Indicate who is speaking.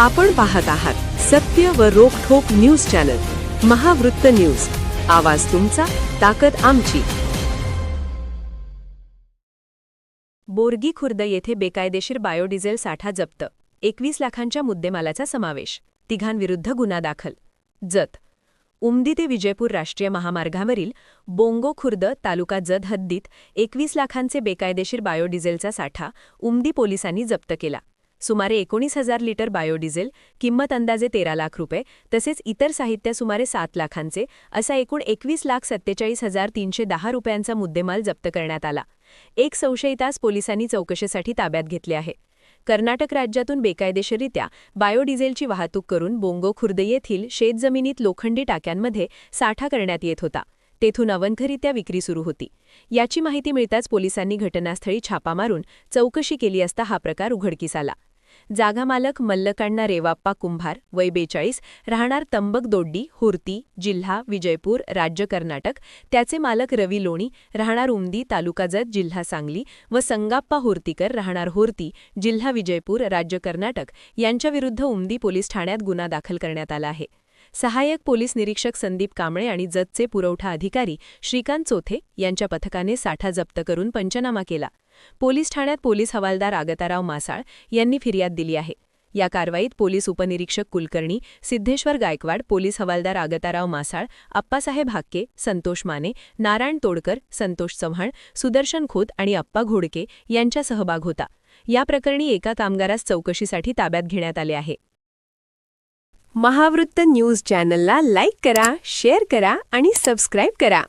Speaker 1: आपण पाहत आहात सत्य व रोखोक न्यूज चॅनल महावृत्त न्यूज. आवाज तुमचा ताकद आमची. बोरगी खुर्द येथे बेकायदेशीर बायोडिझेल साठा जप्त एकवीस लाखांच्या मुद्देमालाचा समावेश तिघांविरुद्ध गुन्हा दाखल जत. उमदी ते विजयपूर राष्ट्रीय महामार्गावरील बोंगो खुर्द तालुका जत हद्दीत एकवीस लाखांचे बेकायदेशीर बायोडिझेलचा साठा उमदी पोलिसांनी जप्त केला. सुमारे एकोणीस हजार लिटर बायोडिझेल किंमत अंदाजे तेरा लाख रुपये तसेच इतर साहित्य सुमारे सात लाखांचे असा एकूण एकवीस लाख सत्तेचाळीस हजार तीनशे दहा रुपयांचा मुद्देमाल जप्त करण्यात आला. एक संशयितास पोलिसांनी चौकशीसाठी ताब्यात घेतले आहे. कर्नाटक राज्यातून बेकायदेशीररित्या बायोडिझेलची वाहतूक करून बोंगो खुर्द येथील शेतजमिनीत लोखंडी टाक्यांमध्ये साठा करण्यात येत होता. तेथून अवंखरित्या विक्री सुरू होती. याची माहिती मिळताच पोलिसांनी घटनास्थळी छापा मारून चौकशी केली असता हा प्रकार उघडकीस आला. जागा मालक मल्लकांना रेवाप्पा कुंभार वय बेचाळीस राहणार तंबक दोड्डी हुर्ती जिल्हा विजयपूर राज्य कर्नाटक. त्याचे मालक रवी लोणी राहणार उमदी तालुका जत जिल्हा सांगली व संगाप्पा हुर्तीकर राहणार हुर्ती जिल्हा विजयपूर राज्य कर्नाटक. यांच्याविरुद्ध उमदी पोलीस ठाण्यात गुन्हा दाखल करण्यात आला आहे. सहाय्यक पोलीस निरीक्षक संदीप कांबळे आणि जतचे पुरवठा अधिकारी श्रीकांत चोथे यांच्या पथकाने साठा जप्त करून पंचनामा केला. पोलीस ठाण्यात पोलीस हवालदार आगताराव मासाळ यांनी फिर्याद दिली आहे. या कारवाईत पोलीस उपनिरीक्षक कुलकर्णी सिद्धेश्वर गायकवाड पोलीस हवालदार आगताराव मासाळ अप्पासाहेब हाक्के संतोष माने नारायण तोडकर संतोष चव्हाण सुदर्शन खोत आणि अप्पा घोडके यांचा सहभाग होता. या प्रकरणी एका कामगारास चौकशीसाठी ताब्यात घेण्यात आले आहे. महावृत्त न्यूज चॅनलला लाईक करा शेअर करा आणि सबस्क्राईब करा.